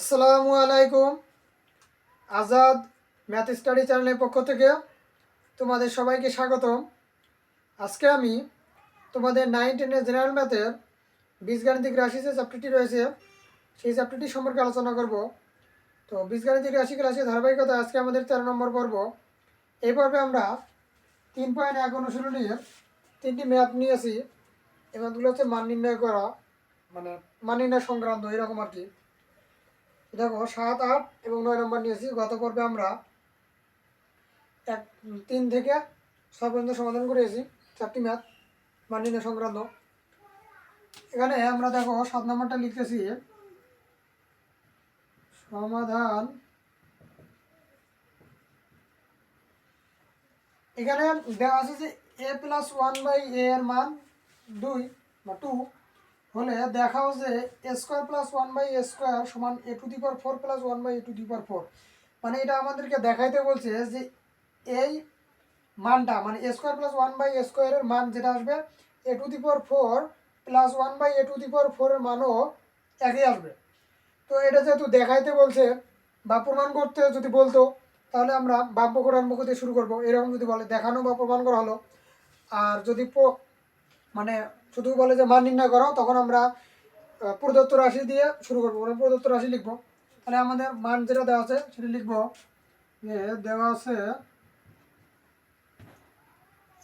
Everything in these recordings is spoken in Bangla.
আসসালামু আলাইকুম। আজাদ ম্যাথ স্টাডি চ্যানেলের পক্ষ থেকে তোমাদের সবাইকে স্বাগতম। আজকে আমি তোমাদের নাইন টেনের জেনারেল ম্যাথের বীজগাণিতিক রাশি যে চ্যাপ্টারটি রয়েছে, সেই চ্যাপ্টারটি সম্পর্কে আলোচনা করব। তো বীজগাণিতিক রাশি ক্লাসে ধারাবাহিকতা আজকে আমাদের তেরো নম্বর পর্ব। এই পর্বে আমরা তিন পয়েন্ট এক অনুশীলনীর তিনটি ম্যাথ নিয়েছি ম্যাথগুলো হচ্ছে মান নির্ণয় করা মানে মান নির্ণয় সংক্রান্ত, এরকম আর কি। দেখো, সাত, আট এবং নয় নম্বর নিয়েছি। গত পর্বে আমরা এক, তিন থেকে ছয় পর্যন্ত সমাধান করেছি, চারটি ম্যাথ, মানিন্য সংক্রান্ত। এখানে আমরা দেখো, সাত নম্বরটা লিখতেছি। সমাধান। এখানে দেওয়া আছে যে A plus one by A এর মান দুই বা টু হলে দেখাও যে A square plus one by A square সমান A to the power four plus one by A to the power four মানে এটা আমাদেরকে দেখাইতে বলছে যে এই মানটা মানে A square plus one by A স্কোয়ারের মান যেটা আসবে A to the power four plus one by A to the power ফোরের মানও একই আসবে। তো এটা যেহেতু দেখাইতে বলছে বা প্রমাণ করতে যদি বলতো, তাহলে আমরা বাম পক্ষ ডান দিয়ে শুরু করব। এরকম যদি বলে, দেখানো বা প্রমাণ করা হলো। আর যদি মানে শুধু বলে যে মান নির্ণয় করো, তখন আমরা প্রদত্ত রাশি দিয়ে শুরু করব। মানে প্রদত্ত রাশি লিখব। তাহলে আমাদের মান যেটা দেওয়া আছে, সেটা লিখব। যে দেওয়া আছে,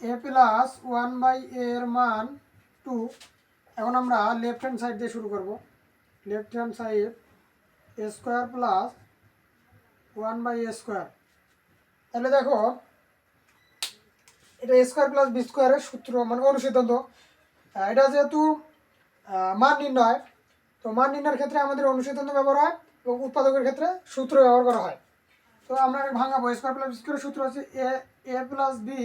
এ প্লাস ওয়ান বাই এর মান টু। এখন আমরা লেফট হ্যান্ড সাইড দিয়ে শুরু করব। Left hand side A square plus one by A square. তাহলে দেখো এটা স্কোয়ার প্লাস বি স্কোয়ারের সূত্র মানে অনুসিদ্ধান্ত। এটা যেহেতু মান নির্ণয়, তো মান নির্ণয়ের ক্ষেত্রে আমাদের অনুসিদ্ধান্ত ব্যবহার হয় এবং উৎপাদকের ক্ষেত্রে সূত্র ব্যবহার করা হয়। তো আমরা ভাঙাবো স্কোয়ার প্লাস স্কোয়ারের সূত্র হচ্ছে A A plus B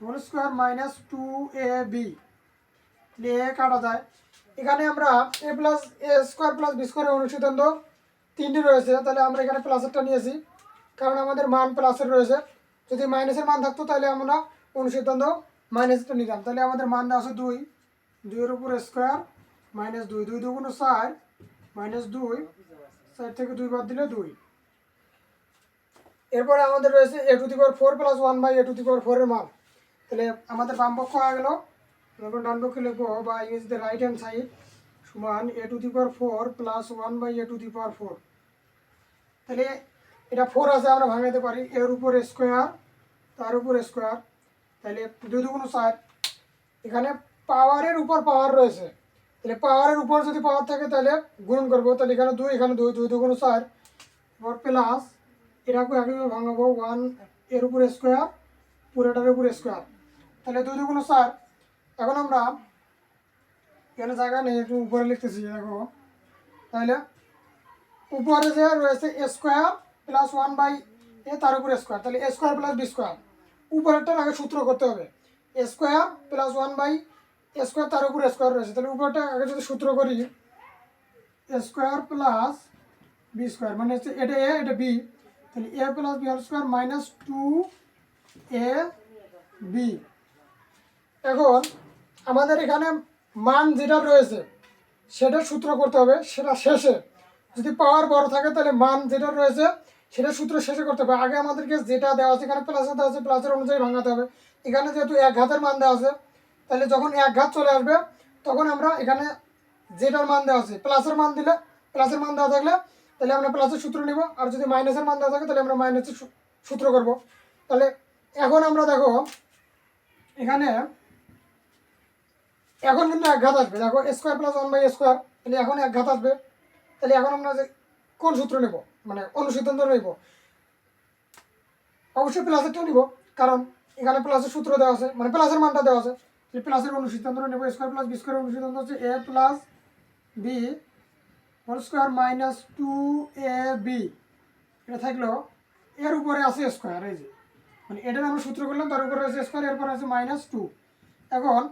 whole square minus two A B A কাটা যায়। এখানে আমরা A plus A square plus B স্কোয়ারের অনুসিদ্ধান্ত তিনটি রয়েছে, তাহলে আমরা এখানে প্লাসেরটা নিয়েছি, কারণ আমাদের মান প্লাসের রয়েছে। যদি মাইনাসের মান থাকতো তাহলে আমরা অনুসিদ্ধান্ত মাইনাসটা নিতাম। তাহলে আমাদের মান আছে দুই। দুইয়ের উপর স্কোয়ার মাইনাস দুই। দুই দুগুণ চার মাইনাস দুই, চার থেকে দুই বাদ দিলে দুই। এরপরে আমাদের রয়েছে A to the power four plus one by A to the power ফোরের মান। তাহলে আমাদের বাম পক্ষ হয়ে গেল। এখন ডান পক্ষে লিখব বা ইংরেজিতে রাইট হ্যান্ড সাইড সমান A to the power four plus one by A to the power four তাহলে এটা ফোর আছে, আমরা ভাঙাতে পারি। এর উপর স্কোয়ার তার উপর স্কোয়ার তাহলে দুই দুগুণ চার এখানে পাওয়ারের উপর পাওয়ার রয়েছে। তাহলে পাওয়ারের উপর যদি পাওয়ার থাকে তাহলে গুণ করব। তাহলে এখানে দুই এখানে দুই দুই দুগুণ চার এবার প্লাস এটাকে একইভাবে ভাঙাবো। ওয়ানের উপর স্কোয়ার পুরোটার উপর স্কোয়ার তাহলে দুই দুগুণ চার এখন আমরা এখানে জায়গা নেই, একটু উপরে লিখতেছি, দেখো। তাহলে উপরে যে রয়েছে square plus one by A তার উপর স্কোয়ার তাহলে স্কোয়ার প্লাস বি স্কোয়ার উপরেরটার আগে সূত্র করতে হবে। Square plus one by square তার উপর স্কোয়ার রয়েছে। তাহলে উপরটা আগে যদি সূত্র করি স্কোয়ার প্লাস বি স্কোয়ার মানে হচ্ছে এটা এ এটা বি তাহলে A plus B whole square minus two A B এখন আমাদের এখানে মান যেটা রয়েছে, সেটা সূত্র করতে হবে। সেটা শেষে। যদি পাওয়ার বড় থাকে, তাহলে মান যেটা রয়েছে সেটা সূত্র শেষে করতে হবে। আগে আমাদেরকে যেটা দেওয়া আছে, এখানে প্লাসে দেওয়া আছে প্লাসের অনুযায়ী ভাঙাতে হবে। এখানে যেহেতু এক ঘাতের মান দেওয়া আছে, তাহলে যখন এক ঘাত চলে আসবে, তখন আমরা এখানে যেটার মান দেওয়া আছে প্লাসের মান দিলে প্লাসের মান দেওয়া থাকলে, তাহলে আমরা প্লাসের সূত্র নিব। আর যদি মাইনাসের মান দেওয়া থাকে, তাহলে আমরা মাইনাসের সূত্র করব। তাহলে এখন আমরা দেখো, এখানে এখন কিন্তু এক ঘাত আসবে। দেখো square plus one by square তাহলে এখন এক ঘাত আসবে। তাহলে এখন আমরা যে কোন সূত্র নেব? মানে অনুসিদ্ধান্ত নেব। অবশ্যই প্লাসেরটাও নিব, কারণ এখানে প্লাসের সূত্র দেওয়া আছে মানে প্লাসের মানটা দেওয়া আছে। প্লাসের অনুসিদ্ধান্ত নেব স্কোয়ার প্লাস বি স্কোয়ার অনুসিদ্ধান্ত হচ্ছে A plus B whole square minus two A B এটা থাকল, এর উপরে আছে স্কোয়ার এই যে। মানে এটার আমরা সূত্র করলাম, তার উপরে আছে স্কোয়ার এরপর আছে মাইনাস টু এখন,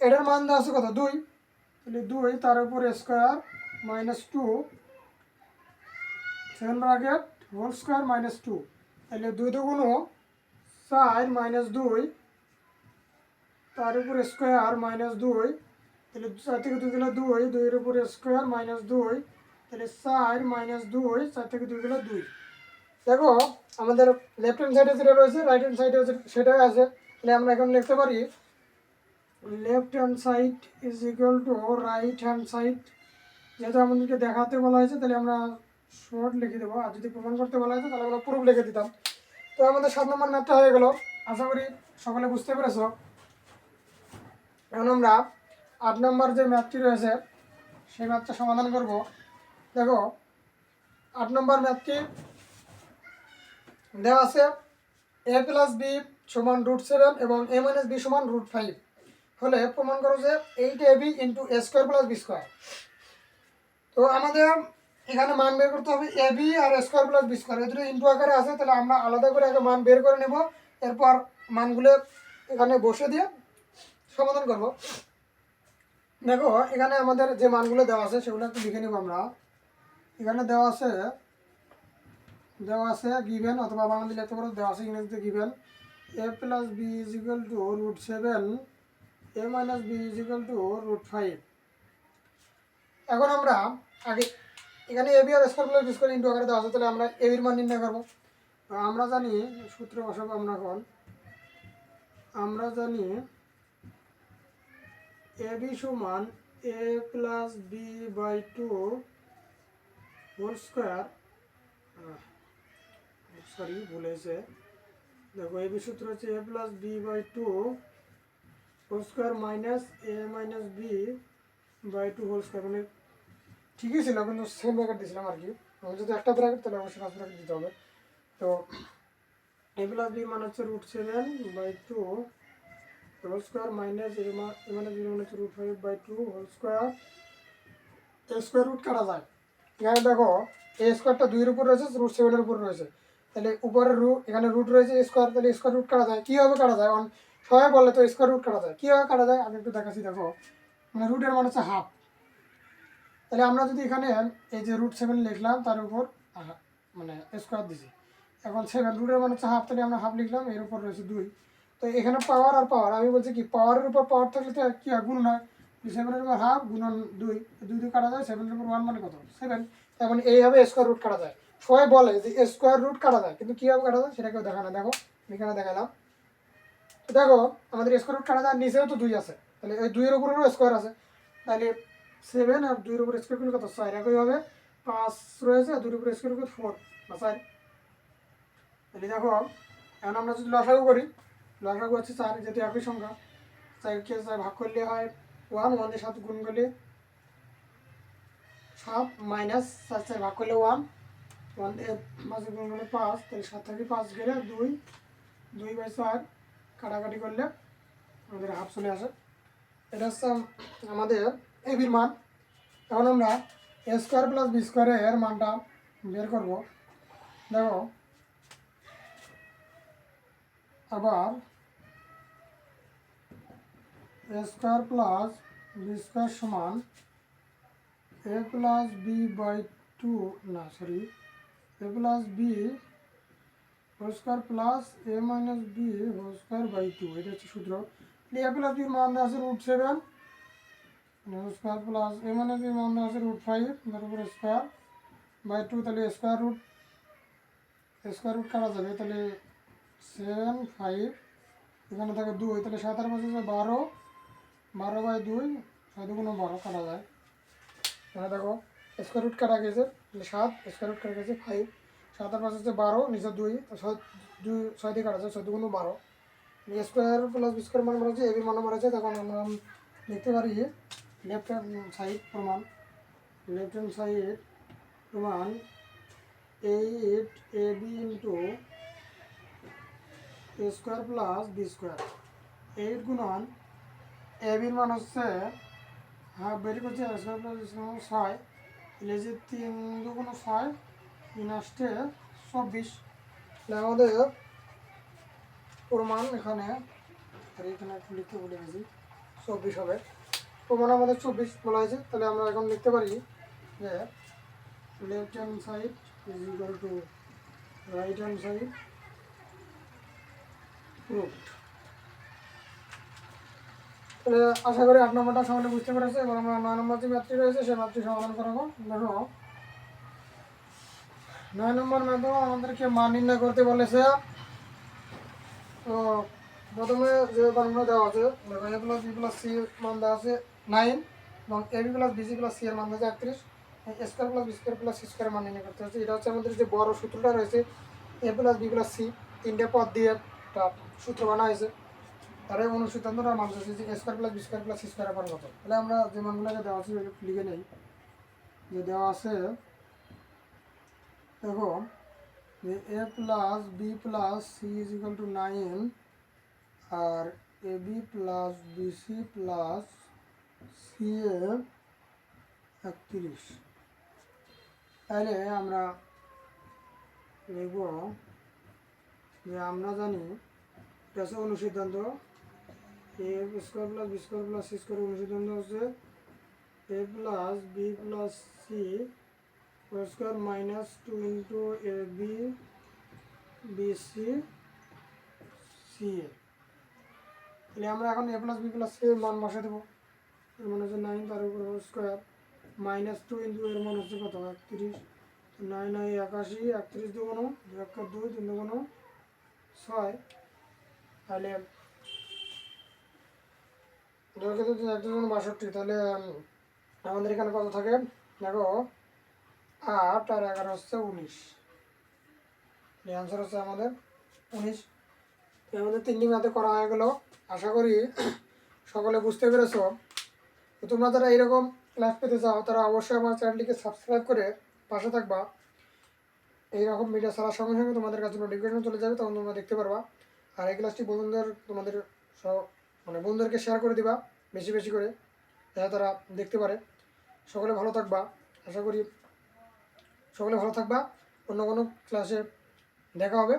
এটার মান দেওয়া আছে কত? দুই। তাহলে দুই, তার উপরে square minus two seven bracket whole square minus two তাহলে দুই দুগুণ চার মাইনাস দুই। তার উপর স্কোয়ার মাইনাস দুই। তাহলে চার থেকে দুই গেলে দুই, দুইয়ের উপরে স্কোয়ার মাইনাস দুই। তাহলে চার মাইনাস দুই, চার থেকে দুই গেলে দুই। দেখো, আমাদের লেফট হ্যান্ড সাইডে যেটা রয়েছে রাইট হ্যান্ড সাইডে সেটাই আছে। তাহলে আমরা এখন লিখতে পারি left hand side is equal to right hand side যেহেতু আমাদেরকে দেখাতে বলা হয়েছে, তাহলে আমরা শর্ট লিখে দেবো। আর যদি প্রমাণ করতে বলা হয়েছে তাহলে প্রুফ লিখে দিতাম। তো আমাদের সাত নম্বর ম্যাথটা হয়ে গেল। আশা করি সকলে বুঝতে পেরেছ। এখন আমরা আট নম্বর যে ম্যাথটি রয়েছে, সেই ম্যাথটা সমাধান করব। দেখো, আট নম্বর ম্যাথটি দেওয়া আছে এ প্লাস বি সমান রুট সেভেন এবং এ মাইনাস বি সমান রুট ফাইভ হলে প্রমাণ করো যে eight A B into A square plus B square তো আমাদের এখানে মান বের করতে হবে এ বি আর স্কোয়ার প্লাস বি স্কোয়ার। এই দুটো ইন্টু আকারে আছে, তাহলে আমরা আলাদা করে আগে মান বের করে নেব। এরপর মানগুলো এখানে বসে দিয়ে সমাধান করব। দেখো, এখানে আমাদের যে মানগুলো দেওয়া আছে, সেগুলো একটু লিখে নেব আমরা। এখানে দেওয়া আছে দেওয়া আছে গিভেন অথবা বাংলা লিখতে পারো, দেওয়া আছে ইংরেজিতে given A plus B is equal to root seven A minus B is equal to root five এখন আমরা আগে এখানে A B R square plus B square into আকারে দেওয়া আছে, তাহলে আমরা এ বির মান নির্ণয় করব। আমরা জানি, সূত্র বসাবো আমরা এখন আমরা জানি এ বি সমান A plus B by two whole square sorry ভুল হয়েছে। দেখো এ বি সূত্র হচ্ছে A plus B by two whole square minus A minus B by two whole square মানে ঠিকই ছিল, কিন্তু সেম ব্র্যাকেট দিয়েছিলাম আর কি। যদি একটা ব্র্যাকেট তাহলে অবশ্যই পাঁচ ব্র্যাকেট দিতে হবে। তো এ প্লাস বি মানে হচ্ছে root seven by two whole square minus A মানে বি মানে হচ্ছে root five by two whole square A square root কাটা যায়। এখানে দেখো এ স্কোয়ারটা দুইয়ের উপর রয়েছে রুট সেভেনের উপর রয়েছে। তাহলে উপরের রুট এখানে রুট রয়েছে স্কোয়ার তাহলে স্কোয়ার রুট কাটা যায়। কীভাবে কাটা যায়? সবাই বলে তো স্কোয়ার রুট কাটা যায়। কীভাবে কাটা যায়? আমি একটু দেখাচ্ছি, দেখো। মানে রুটের মানে হচ্ছে হাফ তাহলে আমরা যদি এখানে এই যে রুট সেভেন লিখলাম, তার উপর মানে স্কোয়ার দিছি। এখন সেভেন রুটের মানে হচ্ছে হাফ তাহলে আমরা হাফ লিখলাম, এর উপর রয়েছে দুই। তো এখানে পাওয়ার আর পাওয়ার আমি বলছি কি পাওয়ারের উপর পাওয়ার থাকলে তো কী গুণ হয়। সেভেনের উপর হাফ গুণন দুই দুই দুই কাটা যায় সেভেনের উপর ওয়ান মানে কত? সেভেন মানে এইভাবে স্কোয়ার রুট কাটা যায়। সবাই বলে যে স্কোয়ার রুট কাটা যায়, কিন্তু কীভাবে কাটা যায়, সেটা কেউ দেখা না। দেখো এখানে দেখালাম। দেখো, আমাদের স্কোয়ার রুট কাটা যায়, নিচেও তো দুই আছে। তাহলে ওই দুইয়ের উপরেরও স্কোয়ার আছে। তাহলে সেভেন আর দুইয়ের উপর স্কোয়ার করলে কত? চার। একই হবে। পাঁচ রয়েছে, আর দুইয়ের উপর স্কোয়ার করলে ফোর বা চার। তাহলে দেখো, এখন আমরা যদি লসাগু করি, লসাগু হচ্ছে চার, যেহেতু একই সংখ্যা। চারকে চার ভাগ করলে হয় ওয়ান ওয়ানের সাথে গুণ করলে সাত মাইনাস চার চার ভাগ করলে ওয়ান ওয়ান মাঝে গুণ করলে পাঁচ, তাহলে সাত থেকে পাঁচ গেলে দুই। দুই বাই চার কাটাকাটি করলে আমাদের হাফ চলে আসে। এটা হচ্ছে আমাদের এবির মান এখন আমরা এ স্কোয়ার প্লাস বি স্কোয়ারের মানটা বের করব। দেখো, আবার A square plus B square সমান A plus B by two না sorry A plus B whole square plus A minus B whole square by two এটা হচ্ছে সূত্র। এ প্লাস বির মান দেওয়া আছে root seven whole square plus A minus বির মান আছে রুট ফাইভ তার স্কোয়ার বাই টু তাহলে স্কোয়ার রুট স্কোয়ার রুট কাটা যাবে? তাহলে সেভেন ফাইভ এখানে থাকে দুই, তাহলে সাত আর পাঁচ হচ্ছে বারো বারো বাই দুই, ছয় দুগুণ বারো কাটা যায়। এখানে দেখো স্কোয়ার রুট কাটা গেছে, তাহলে সাত স্কোয়ার রুট কাটা গেছে ফাইভ সাত আর পাঁচ হচ্ছে বারো, নিচে দুই দুই, ছয় দিয়ে কাটা যায়, ছয় দুগুণ বারো। স্কোয়ার প্লাস স্কোয়ার মান মারা এবি মান মারা তখন আমরা লিখতে পারি লেফট হ্যান্ড সাইড প্রমাণ। লেফট হ্যান্ড সাইড প্রমাণ eight A B into A square plus B square. Eight গুণন এ বির মান হচ্ছে হাফ বের করছে এ স্কোয়ার প্লাস ছয়। তাহলে যে তিন দুগুণ ছয় তিন আসতে চব্বিশ। আমাদের প্রমাণ এখানে, আর এখানে লিখতে ভুলে গেছি। চব্বিশ হবে। প্রমাণ আমাদের চব্বিশ বলা হয়েছে, তাহলে আমরা এখন লিখতে পারি যে left hand side is equal to right hand side proofed আশা করি আট নম্বরটা সকলে বুঝতে পেরেছে এবং আমরা নয় নম্বর যে ম্যাথটি রয়েছে, সেই ম্যাথটি সমাধান করাবো। দেখো, নয় নম্বর ম্যাথও আমাদেরকে মান নির্ণয় করতে বলেছে। তো প্রথমে যে মানগুলো দেওয়া আছে, দেখো A plus B plus C মান দেওয়া আছে। নাইন এবং A B plus BC plus C এর মান আছে একত্রিশ। Square plus B square plus C square মান নির্ণয় করতে হচ্ছে। এটা হচ্ছে আমাদের যে বড় সূত্রটা রয়েছে, A plus B plus C, তিনটে পদ দিয়ে একটা সূত্র বানা হয়েছে। তার অনুসিদ্ধান্তটা মান হচ্ছে যে square plus B square plus C square মান কত? তাহলে আমরা যে মানগুলোকে দেওয়া আছে লিখে নেই। যে দেওয়া আছে, দেখো, যে A plus B plus C is equal to nine, R A B plus BC plus C A একত্রিশ। তাহলে আমরা লিখব যে আমরা জানি এটা হচ্ছে অনুসিদ্ধান্ত। A square plus B square plus C square অনুসিদ্ধান্ত হচ্ছে A plus B plus C square minus two into A B B C. C A তাহলে আমরা এখন A plus B plus C এর মান বসে দেবো। এর মান হচ্ছে নাইন তার উপর স্কোয়ার মাইনাস টু ইন্টু এর মান হচ্ছে কত? একত্রিশ। নয় নয় একাশি, একত্রিশ দুগুণ দুই এক দুই, তিন দুগুণ ছয়। তাহলে দুই দুই এক দুগুণ বাষট্টি, তাহলে আমাদের এখানে কত থাকে? দেখো, আট আর এগারো হচ্ছে উনিশ। অ্যান্সার হচ্ছে আমাদের উনিশ। আমাদের তিনটি ম্যাথে করা হয়ে গেল। আশা করি, সকলে বুঝতে পেরেছ। তো তোমরা যারা এরকম ক্লাস পেতে চাও, তারা অবশ্যই আমার চ্যানেলটিকে সাবস্ক্রাইব করে পাশে থাকবা। এইরকম ভিডিও ছাড়ার সঙ্গে সঙ্গে তোমাদের কাছে নোটিফিকেশন চলে যাবে, তখন তোমরা দেখতে পারবা। আর এই ক্লাসটি বন্ধুদের, তোমাদের মানে বন্ধুদেরকে শেয়ার করে দিবা, বেশি বেশি করে, যাতে তারা দেখতে পারে। সকলে ভালো থাকবা, আশা করি সকলে ভালো থাকবা। অন্য কোনো ক্লাসে দেখা হবে।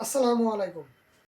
আসসালামু আলাইকুম।